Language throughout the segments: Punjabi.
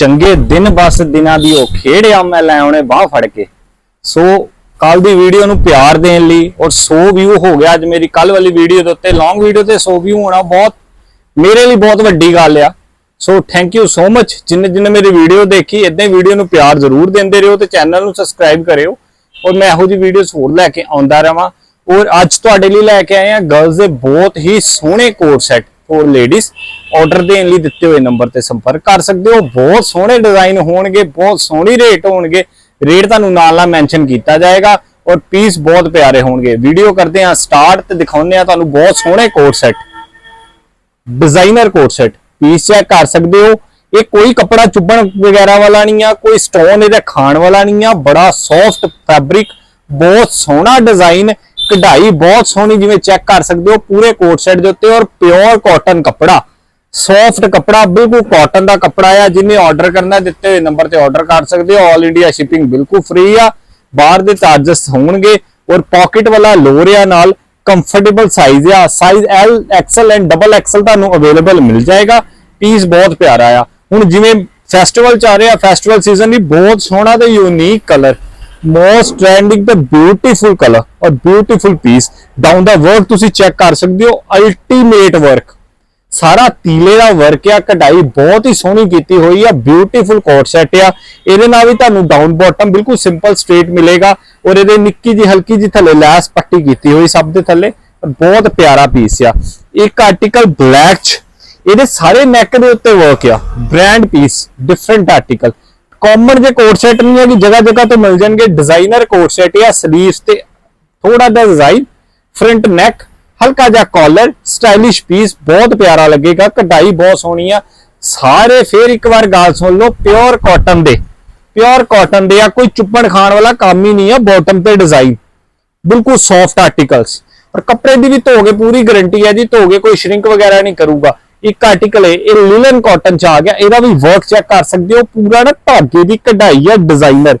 ਚੰਗੇ ਦਿਨ ਬਸ ਦਿਨਾਂ ਦੀ ਉਹ ਖੇੜਿਆ ਮੈਂ ਲੈ ਆਉਣੇ ਬਾਹ ਫੜ ਕੇ। ਸੋ ਕੱਲ ਦੀ ਵੀਡੀਓ ਨੂੰ ਪਿਆਰ ਦੇਣ ਲਈ ਔਰ 100 ਵਿਊ ਹੋ ਗਿਆ ਅੱਜ ਮੇਰੀ ਕੱਲ ਵਾਲੀ ਵੀਡੀਓ ਦੇ ਉੱਤੇ। ਲੌਂਗ ਵੀਡੀਓ ਤੇ 100 ਵਿਊ ਹੋਣਾ ਬਹੁਤ, ਮੇਰੇ ਲਈ ਬਹੁਤ ਵੱਡੀ ਗੱਲ ਆ। So thank you so much ਜਿੰਨੇ ਜਿੰਨੇ ਮੇਰੀ ਵੀਡੀਓ ਦੇਖੀ ਇਦਾਂ ਹੀ ਵੀਡੀਓ ਨੂੰ ਪਿਆਰ ਜ਼ਰੂਰ ਦਿੰਦੇ ਰਹੋ ਤੇ ਚੈਨਲ ਨੂੰ ਸਬਸਕ੍ਰਾਈਬ ਕਰਿਓ। ਔਰ ਮੈਂ ਇਹੋ ਜਿਹੀ ਵੀਡੀਓਜ਼ ਹੋਰ ਲੈ ਕੇ ਆਉਂਦਾ ਰਵਾਂ। ਔਰ ਅੱਜ ਤੁਹਾਡੇ ਲਈ ਲੈ ਕੇ ਆਏ ਆ ਗਰਲਸ ਦੇ ਬਹੁਤ ਹੀ ਸੋਹਣੇ coat set for ladies order ਦੇਣ ਲਈ ਦਿੱਤੇ ਹੋਏ ਨੰਬਰ ਤੇ ਸੰਪਰਕ ਕਰ ਸਕਦੇ ਹੋ। ਬਹੁਤ ਸੋਹਣੇ ਡਿਜ਼ਾਈਨ ਹੋਣਗੇ, ਬਹੁਤ ਸੋਹਣੀ ਰੇਟ ਹੋਣਗੇ। ਰੇਟ ਤੁਹਾਨੂੰ ਨਾਲ ਨਾਲ ਮੈਂਸ਼ਨ ਕੀਤਾ ਜਾਏਗਾ ਔਰ ਪੀਸ ਬਹੁਤ ਪਿਆਰੇ ਹੋਣਗੇ। ਵੀਡੀਓ ਕਰਦੇ ਆ ਸਟਾਰਟ ਤੇ ਦਿਖਾਉਂਦੇ ਆ ਤੁਹਾਨੂੰ ਬਹੁਤ ਸੋਹਣੇ coat set designer coat set piece check ਕਰ ਸਕਦੇ ਹੋ। ਇਹ ਕੋਈ ਕੱਪੜਾ ਚੁੱਭਣ ਵਗੈਰਾ ਵਾਲਾ ਨਹੀਂ ਆ, ਕੋਈ ਸਟੋਨ ਇਹਦਾ ਖਾਣ ਵਾਲਾ ਨਹੀਂ ਆ। ਬੜਾ ਸੌਫਟ ਫੈਬਰਿਕ ਬਹੁਤ ਸੋਹਣਾ ਡਿਜ਼ਾਈਨ ਕਢਾਈ ਬਹੁਤ ਸੋਹਣੀ ਜਿਵੇਂ ਚੈੱਕ ਕਰ ਸਕਦੇ ਹੋ, ਪੂਰੇ ਕੋਟ ਸੈਟ ਦੇ ਉੱਤੇ ਔਰ ਪਿਓਰ ਕਾਟਨ ਕੱਪੜਾ ਸੌਫਟ ਕੱਪੜਾ, ਬਿਲਕੁਲ ਕਾਟਨ ਦਾ ਕੱਪੜਾ ਆ, ਜਿਨੇ ਆਰਡਰ ਕਰਨਾ ਦਿੱਤੇ ਹੋਏ ਨੰਬਰ ਤੇ ਆਰਡਰ ਕਰ ਸਕਦੇ ਹੋ 올 ਇੰਡੀਆ ਸ਼ਿਪਿੰਗ ਬਿਲਕੁਲ ਫ੍ਰੀ ਆ, ਬਾਹਰ ਦੇ ਚਾਰजेस ਹੋਣਗੇ ਔਰ ਪਾਕਟ ਵਾਲਾ ਲੋਰ ਆ ਨਾਲ ਕੰਫਰਟੇਬਲ ਸਾਈਜ਼ ਆ size L XL and double XL ਤੁਹਾਨੂੰ ਅਵੇਲੇਬਲ ਮਿਲ ਜਾਏਗਾ ਪੀਸ ਬਹੁਤ ਪਿਆਰਾ ਆ। ਹੁਣ ਜਿਵੇਂ ਫੈਸਟੀਵਲ ਚੱਲ ਰਿਹਾ ਫੈਸਟੀਵਲ ਸੀਜ਼ਨ ਵੀ ਬਹੁਤ ਸੋਹਣਾ ਤੇ ਯੂਨੀਕ ਕਲਰ ਮੋਸਟ ਟ੍ਰੈਂਡਿੰਗ ਤੇ ਬਿਊਟੀਫੁਲ ਕਲਰ ਔਰ ਬਿਊਟੀਫੁਲ ਪੀਸ ਡਾਊਨ ਦਾ ਵਰਕ ਤੁਸੀਂ ਚੈੱਕ ਕਰ ਸਕਦੇ ਹੋ ਅਲਟੀਮੇਟ ਵਰਕ ਸਾਰਾ ਤੀਲੇ ਦਾ ਵਰਕ ਆ, ਕਢਾਈ ਬਹੁਤ ਹੀ ਸੋਹਣੀ ਕੀਤੀ ਹੋਈ ਆ ਬਿਊਟੀਫੁਲ ਕੋਟ ਸੈਟ ਆ। ਇਹਦੇ ਨਾਲ ਵੀ ਤੁਹਾਨੂੰ ਡਾਊਨ ਬਾਟਮ ਬਿਲਕੁਲ ਸਿੰਪਲ ਸਟ੍ਰੇਟ ਮਿਲੇਗਾ ਔਰ ਇਹਦੇ ਨਿੱਕੀ ਜੀ ਹਲਕੀ ਜੀ ਥੱਲੇ ਲੈਸ ਪੱਟੀ ਕੀਤੀ ਹੋਈ ਸਭ ਦੇ ਥੱਲੇ। ਬਹੁਤ ਪਿਆਰਾ ਪੀਸ ਆ। ਇੱਕ ਆਰਟੀਕਲ ਬਲੈਕ ਚ, ਇਹਦੇ ਸਾਰੇ ਨੈਕ ਦੇ ਉੱਤੇ ਵਰਕ ਆ। Brand piece different article common ਜੇ ਕੋਟ ਸੈਟ ਨਹੀਂ ਹੈ ਕਿ ਜਗ੍ਹਾ ਜਗ੍ਹਾ ਤੋਂ ਮਿਲ ਜਾਣਗੇ ਡਿਜ਼ਾਈਨਰ ਕੋਟ ਸੈਟ ਆ ਸਲੀਵਸ ਤੇ ਥੋੜਾ ਜਿਹਾ ਡਿਜ਼ਾਈਨ ਫਰੰਟ ਨੈਕ ਹਲਕਾ ਜਿਹਾ ਕਾਲਰ ਸਟਾਈਲਿਸ਼ ਪੀਸ ਬਹੁਤ ਪਿਆਰਾ ਲੱਗੇਗਾ, ਕਢਾਈ ਬਹੁਤ ਸੋਹਣੀ ਆ। ਸਾਰੇ ਫੇਰ ਇੱਕ ਵਾਰ ਗੱਲ ਸੁਣ ਲਓ ਪਿਓਰ ਕਾਟਨ ਦੇ। ਪਿਓਰ ਕਾਟਨ ਦੇ ਆ, ਕੋਈ ਚੁੱਪਣ ਖਾਣ ਵਾਲਾ ਕੰਮ ਹੀ ਨਹੀਂ ਆ ਬਾਟਮ ਤੇ ਡਿਜ਼ਾਈਨ ਬਿਲਕੁਲ ਸੌਫਟ ਆਰਟੀਕਲਸ ਔਰ ਕੱਪੜੇ ਦੀ ਵੀ ਧੋਗੇ ਪੂਰੀ ਗਾਰੰਟੀ ਹੈ ਜੀ ਧੋਗੇ ਕੋਈ ਸ਼ਰਿੰਕ ਵਗੈਰਾ ਨਹੀਂ ਕਰੂਗਾ। ਇੱਕ ਆਰਟੀਕਲ ਹੈ, ਇਹ ਲਿਲਨ ਕਾਟਨ ਚ ਆ ਗਿਆ, ਇਹਦਾ ਵੀ ਵਰਕ ਚੈੱਕ ਕਰ ਸਕਦੇ ਹੋ, ਪੂਰਾ ਨਾ ਧਾਗੇ ਦੀ ਕਢਾਈ ਆ ਡਿਜ਼ਾਈਨਰ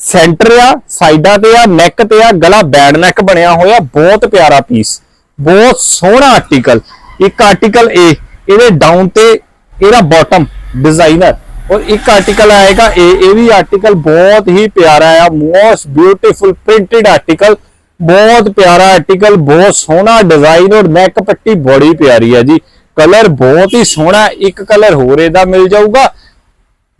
ਸੈਂਟਰ ਆ ਸਾਈਡਾਂ ਤੇ ਆ ਨੈਕ ਤੇ ਆ, ਗਲਾ ਬੈਂਡ ਨੈਕ ਬਣਿਆ ਹੋਇਆ, ਬਹੁਤ ਪਿਆਰਾ ਪੀਸ ਬਹੁਤ ਸੋਹਣਾ ਆਰਟੀਕਲ ਇੱਕ ਆਰਟੀਕਲ ਇਹ ਇਹਦੇ ਡਾਊਨ ਤੇ ਇਹਦਾ ਬਾਟਮ ਡਿਜ਼ਾਈਨਰ ਔਰ ਇੱਕ ਆਰਟੀਕਲ ਆਏਗਾ ਇਹ ਇਹ ਵੀ ਆਰਟੀਕਲ ਬਹੁਤ ਹੀ ਪਿਆਰਾ ਆ ਮੋਸਟ ਬਿਊਟੀਫੁਲ ਪ੍ਰਿੰਟਡ ਆਰਟੀਕਲ ਬਹੁਤ ਪਿਆਰਾ ਆਰਟੀਕਲ ਬਹੁਤ ਸੋਹਣਾ ਡਿਜ਼ਾਈਨ ਔਰ ਨੈਕ ਪੱਟੀ ਬੜੀ ਪਿਆਰੀ ਹੈ ਜੀ। ਕਲਰ ਬਹੁਤ ਹੀ ਸੋਹਣਾ ਇੱਕ ਕਲਰ ਹੋਰ ਇਹਦਾ ਮਿਲ ਜਾਊਗਾ।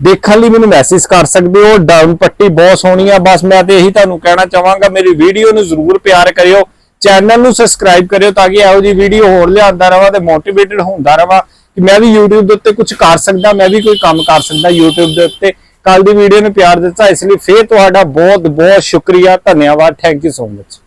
ਦੇਖਣ ਲਈ ਮੈਨੂੰ ਮੈਸੇਜ ਕਰ ਸਕਦੇ ਹੋ ਡਾਊਨ ਪੱਟੀ ਬਹੁਤ ਸੋਹਣੀ ਆ, ਬਸ ਮੈਂ ਤੇ ਇਹੀ ਤੁਹਾਨੂੰ ਕਹਿਣਾ ਚਾਹਾਂਗਾ, ਮੇਰੀ ਵੀਡੀਓ ਨੂੰ ਜ਼ਰੂਰ ਪਿਆਰ ਕਰਿਓ ਚੈਨਲ ਨੂੰ ਸਬਸਕ੍ਰਾਈਬ ਕਰਿਓ ਤਾਂ ਕਿ ਇਹੋ ਜਿਹੀ ਵੀਡੀਓ ਹੋਰ ਲਿਆਂਦਾ ਰਵਾਂ ਤੇ ਮੋਟੀਵੇਟਡ ਹੁੰਦਾ ਰਵਾਂ ਕਿ ਮੈਂ ਵੀ YouTube ਦੇ ਉੱਤੇ ਕੁਝ ਕਰ ਸਕਦਾ, ਮੈਂ ਵੀ ਕੋਈ ਕੰਮ ਕਰ ਸਕਦਾ YouTube ਦੇ ਉੱਤੇ। ਕੱਲ ਦੀ ਵੀਡੀਓ ਨੂੰ ਪਿਆਰ ਦਿੱਤਾ, ਇਸ ਲਈ ਫੇਰ ਤੁਹਾਡਾ ਬਹੁਤ ਬਹੁਤ ਸ਼ੁਕਰੀਆ, ਧੰਨਵਾਦ ਥੈਂਕ ਯੂ ਸੋ ਮਚ